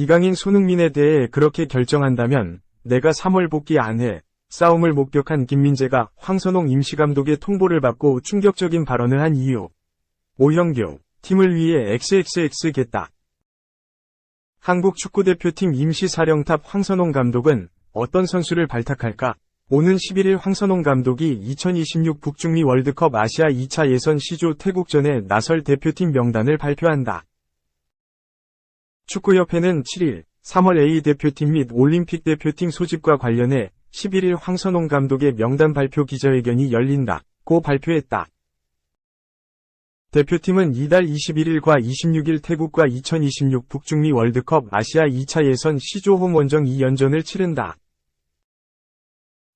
이강인 손흥민에 대해 그렇게 결정한다면 내가 3월 복귀 안 해. 싸움을 목격한 김민재가 황선홍 임시감독의 통보를 받고 충격적인 발언을 한 이유. 오형규, 팀을 위해 XXX겠다. 한국 축구대표팀 임시사령탑 황선홍 감독은 어떤 선수를 발탁할까? 오는 11일 황선홍 감독이 2026 북중미 월드컵 아시아 2차 예선 시조 태국전에 나설 대표팀 명단을 발표한다. 축구협회는 7일 3월 A 대표팀 및 올림픽 대표팀 소집과 관련해 11일 황선홍 감독의 명단 발표 기자회견이 열린다 고 발표했다. 대표팀은 이달 21일과 26일 태국과 2026 북중미 월드컵 아시아 2차 예선 시조홈 원정 2연전을 치른다.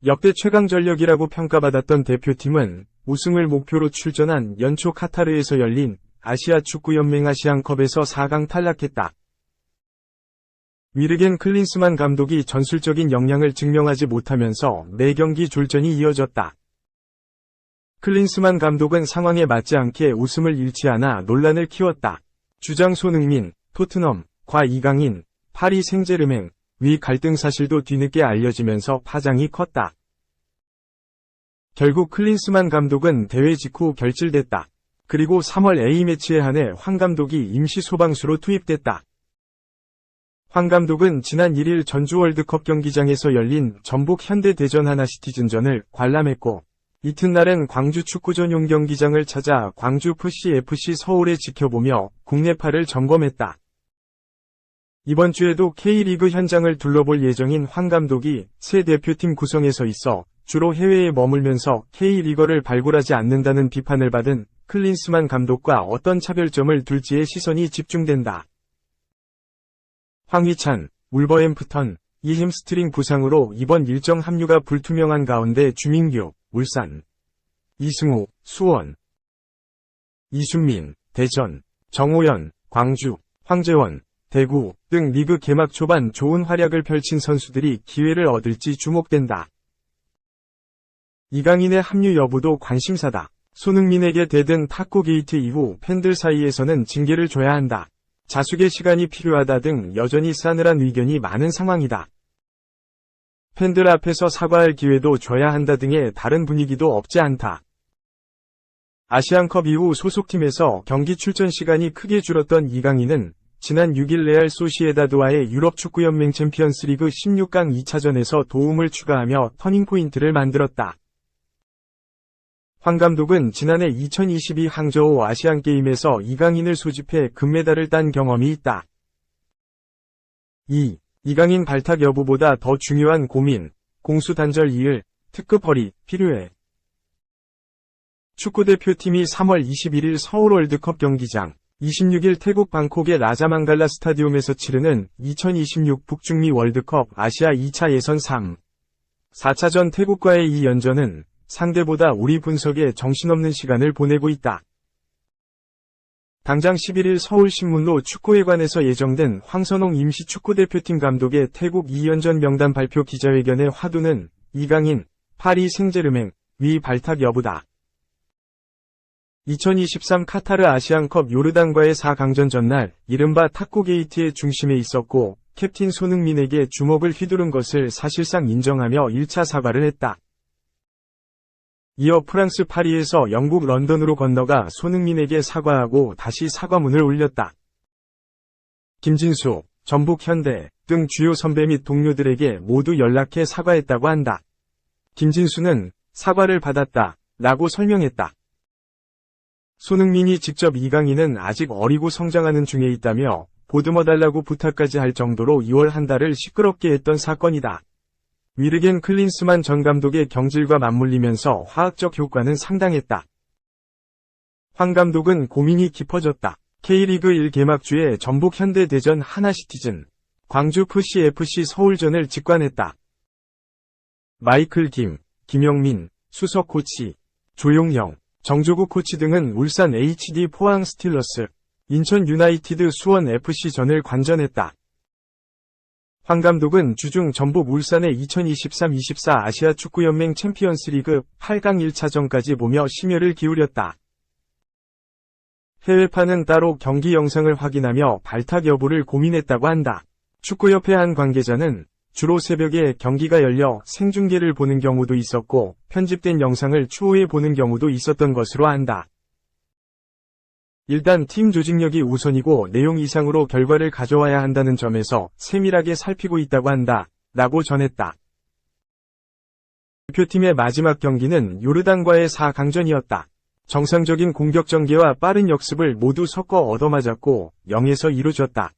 역대 최강 전력이라고 평가받았던 대표팀은 우승을 목표로 출전한 연초 카타르에서 열린 아시아 축구연맹 아시안컵에서 4강 탈락했다. 위르겐 클린스만 감독이 전술적인 역량을 증명하지 못하면서 매경기 졸전이 이어졌다. 클린스만 감독은 상황에 맞지 않게 웃음을 잃지 않아 논란을 키웠다. 주장 손흥민, 토트넘, 과 이강인, 파리 생제르맹, 위 갈등 사실도 뒤늦게 알려지면서 파장이 컸다. 결국 클린스만 감독은 대회 직후 결질됐다. 그리고 3월 A매치에 한해 황 감독이 임시 소방수로 투입됐다. 황 감독은 지난 1일 전주 월드컵 경기장에서 열린 전북 현대대전 하나시티즌전을 관람했고 이튿날엔 광주 축구 전 용 경기장을 찾아 광주 푸시 FC 서울에 지켜보며 국내파를 점검했다. 이번 주에도 K리그 현장을 둘러볼 예정인 황 감독이 새 대표팀 구성에서 있어 주로 해외에 머물면서 K리거를 발굴하지 않는다는 비판을 받은 클린스만 감독과 어떤 차별점을 둘지에 시선이 집중된다. 황희찬, 울버햄프턴, 이 햄스트링 부상으로 이번 일정 합류가 불투명한 가운데 주민규, 울산, 이승우, 수원, 이순민, 대전, 정호연, 광주, 황재원, 대구 등 리그 개막 초반 좋은 활약을 펼친 선수들이 기회를 얻을지 주목된다. 이강인의 합류 여부도 관심사다. 손흥민에게 대든 탁구 게이트 이후 팬들 사이에서는 징계를 줘야 한다. 자숙의 시간이 필요하다 등 여전히 싸늘한 의견이 많은 상황이다. 팬들 앞에서 사과할 기회도 줘야 한다 등의 다른 분위기도 없지 않다. 아시안컵 이후 소속팀에서 경기 출전 시간이 크게 줄었던 이강인은 지난 6일 레알 소시에다드와의 유럽 축구연맹 챔피언스리그 16강 2차전에서 도움을 추가하며 터닝포인트를 만들었다. 황 감독은 지난해 2022 항저우 아시안게임에서 이강인을 소집해 금메달을 딴 경험이 있다. 2. 이강인 발탁 여부보다 더 중요한 고민, 공수 단절 이을, 특급 허리, 필요해. 축구대표팀이 3월 21일 서울 월드컵 경기장, 26일 태국 방콕의 라자망갈라 스타디움에서 치르는 2026 북중미 월드컵 아시아 2차 예선 3. 4차전 태국과의 이 연전은 상대보다 우리 분석에 정신없는 시간을 보내고 있다. 당장 11일 서울신문로 축구회관에서 예정된 황선홍 임시 축구대표팀 감독의 태국 2연전 명단 발표 기자회견의 화두는 이강인, 파리 생제르맹, 위 발탁 여부다. 2023 카타르 아시안컵 요르단과의 4강전 전날 이른바 탁구 게이트의 중심에 있었고 캡틴 손흥민에게 주먹을 휘두른 것을 사실상 인정하며 1차 사과를 했다. 이어 프랑스 파리에서 영국 런던으로 건너가 손흥민에게 사과하고 다시 사과문을 올렸다. 김진수, 전북 현대 등 주요 선배 및 동료들에게 모두 연락해 사과했다고 한다. 김진수는 사과를 받았다 라고 설명했다. 손흥민이 직접 이강인은 아직 어리고 성장하는 중에 있다며 보듬어달라고 부탁까지 할 정도로 2월 한 달을 시끄럽게 했던 사건이다. 위르겐 클린스만 전 감독의 경질과 맞물리면서 화학적 효과는 상당했다. 황 감독은 고민이 깊어졌다. K리그 1 개막주에 전북 현대대전 하나시티즌, 광주 푸시 FC 서울전을 직관했다. 마이클 김, 김영민, 수석 코치, 조용영, 정조국 코치 등은 울산 HD 포항 스틸러스, 인천 유나이티드 수원 FC 전을 관전했다. 황 감독은 주중 전북 울산의 2023-24 아시아 축구연맹 챔피언스리그 8강 1차전까지 보며 심혈을 기울였다. 해외파는 따로 경기 영상을 확인하며 발탁 여부를 고민했다고 한다. 축구협회 한 관계자는 주로 새벽에 경기가 열려 생중계를 보는 경우도 있었고 편집된 영상을 추후에 보는 경우도 있었던 것으로 안다. 일단 팀 조직력이 우선이고 내용 이상으로 결과를 가져와야 한다는 점에서 세밀하게 살피고 있다고 한다. 라고 전했다. 대표팀의 마지막 경기는 요르단과의 4강전이었다. 정상적인 공격 전개와 빠른 역습을 모두 섞어 얻어맞았고 0에서 이루어졌다.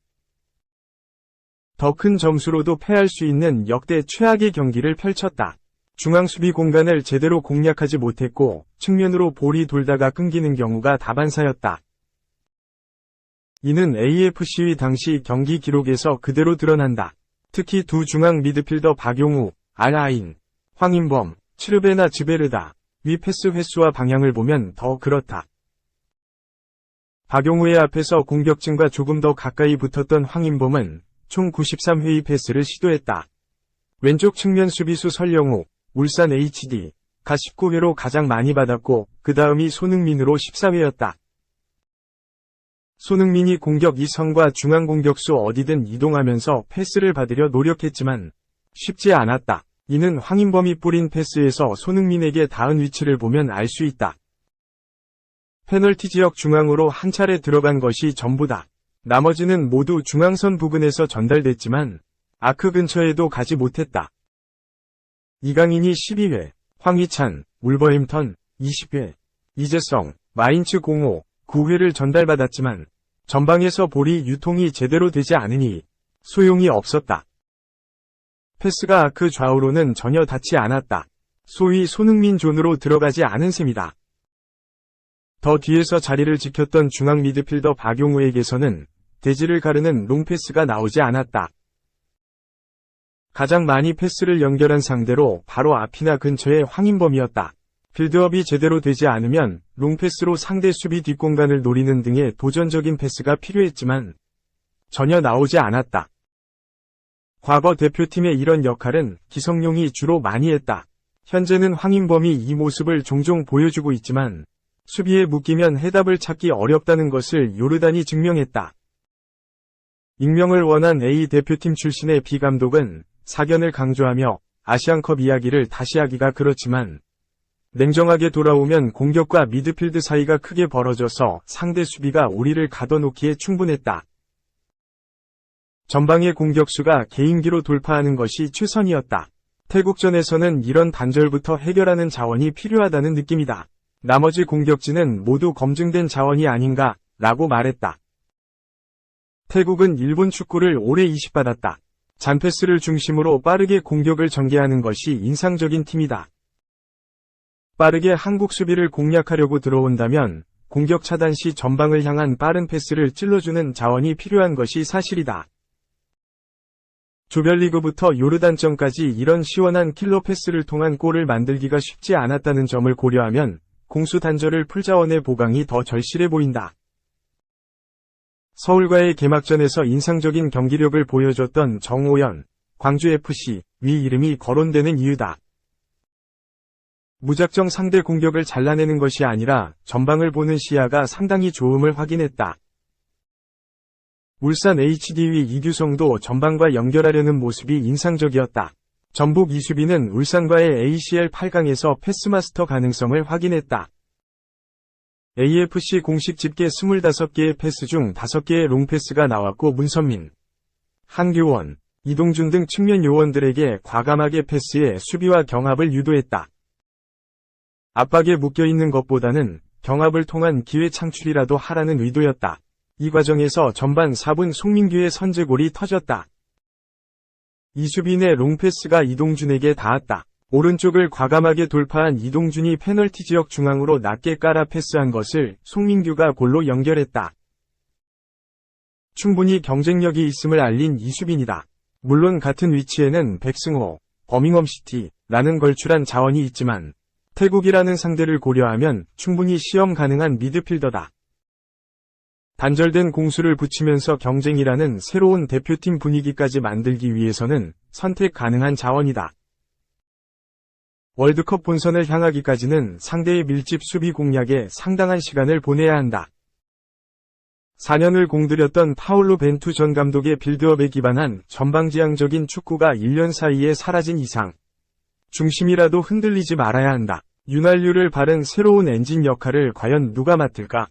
더 큰 점수로도 패할 수 있는 역대 최악의 경기를 펼쳤다. 중앙 수비 공간을 제대로 공략하지 못했고 측면으로 볼이 돌다가 끊기는 경우가 다반사였다. 이는 AFC의 당시 경기 기록에서 그대로 드러난다. 특히 두 중앙 미드필더 박용우, 알아인, 황인범, 츠르베나 즈베르다, 위 패스 횟수와 방향을 보면 더 그렇다. 박용우의 앞에서 공격진과 조금 더 가까이 붙었던 황인범은 총 93회의 패스를 시도했다. 왼쪽 측면 수비수 설영우, 울산 HD, 가 19회로 가장 많이 받았고 그 다음이 손흥민으로 14회였다. 손흥민이 공격 이선과 중앙 공격수 어디든 이동하면서 패스를 받으려 노력했지만 쉽지 않았다. 이는 황인범이 뿌린 패스에서 손흥민에게 닿은 위치를 보면 알 수 있다. 페널티 지역 중앙으로 한 차례 들어간 것이 전부다. 나머지는 모두 중앙선 부근에서 전달됐지만 아크 근처에도 가지 못했다. 이강인이 12회, 황희찬, 울버햄턴 20회, 이재성, 마인츠 05, 9회를 전달받았지만 전방에서 볼이 유통이 제대로 되지 않으니 소용이 없었다. 패스가 그 좌우로는 전혀 닿지 않았다. 소위 손흥민 존으로 들어가지 않은 셈이다. 더 뒤에서 자리를 지켰던 중앙 미드필더 박용우에게서는 대지를 가르는 롱패스가 나오지 않았다. 가장 많이 패스를 연결한 상대로 바로 앞이나 근처의 황인범이었다. 빌드업이 제대로 되지 않으면 롱패스로 상대 수비 뒷공간을 노리는 등의 도전적인 패스가 필요했지만 전혀 나오지 않았다. 과거 대표팀의 이런 역할은 기성용이 주로 많이 했다. 현재는 황인범이 이 모습을 종종 보여주고 있지만 수비에 묶이면 해답을 찾기 어렵다는 것을 요르단이 증명했다. 익명을 원한 A 대표팀 출신의 B 감독은 사견을 강조하며 아시안컵 이야기를 다시 하기가 그렇지만 냉정하게 돌아오면 공격과 미드필드 사이가 크게 벌어져서 상대 수비가 우리를 가둬놓기에 충분했다. 전방의 공격수가 개인기로 돌파하는 것이 최선이었다. 태국전에서는 이런 단절부터 해결하는 자원이 필요하다는 느낌이다. 나머지 공격진은 모두 검증된 자원이 아닌가, 라고 말했다. 태국은 일본 축구를 오래 이식받았다. 잔패스를 중심으로 빠르게 공격을 전개하는 것이 인상적인 팀이다. 빠르게 한국 수비를 공략하려고 들어온다면 공격 차단 시 전방을 향한 빠른 패스를 찔러주는 자원이 필요한 것이 사실이다. 조별리그부터 요르단전까지 이런 시원한 킬러 패스를 통한 골을 만들기가 쉽지 않았다는 점을 고려하면 공수 단절을 풀 자원의 보강이 더 절실해 보인다. 서울과의 개막전에서 인상적인 경기력을 보여줬던 정오연, 광주FC, 위 이름이 거론되는 이유다. 무작정 상대 공격을 잘라내는 것이 아니라 전방을 보는 시야가 상당히 좋음을 확인했다. 울산 HD위 이규성도 전방과 연결하려는 모습이 인상적이었다. 전북 이수비는 울산과의 ACL 8강에서 패스마스터 가능성을 확인했다. AFC 공식 집계 25개의 패스 중 5개의 롱패스가 나왔고 문선민, 한규원, 이동준 등 측면 요원들에게 과감하게 패스해 수비와 경합을 유도했다. 압박에 묶여있는 것보다는 경합을 통한 기회 창출이라도 하라는 의도였다. 이 과정에서 전반 4분 송민규의 선제골이 터졌다. 이수빈의 롱패스가 이동준에게 닿았다. 오른쪽을 과감하게 돌파한 이동준이 페널티 지역 중앙으로 낮게 깔아 패스한 것을 송민규가 골로 연결했다. 충분히 경쟁력이 있음을 알린 이수빈이다. 물론 같은 위치에는 백승호, 버밍엄시티라는 걸출한 자원이 있지만 태국이라는 상대를 고려하면 충분히 시험 가능한 미드필더다. 단절된 공수를 붙이면서 경쟁이라는 새로운 대표팀 분위기까지 만들기 위해서는 선택 가능한 자원이다. 월드컵 본선을 향하기까지는 상대의 밀집 수비 공략에 상당한 시간을 보내야 한다. 4년을 공들였던 파울로 벤투 전 감독의 빌드업에 기반한 전방지향적인 축구가 1년 사이에 사라진 이상 중심이라도 흔들리지 말아야 한다. 윤활유를 바른 새로운 엔진 역할을 과연 누가 맡을까?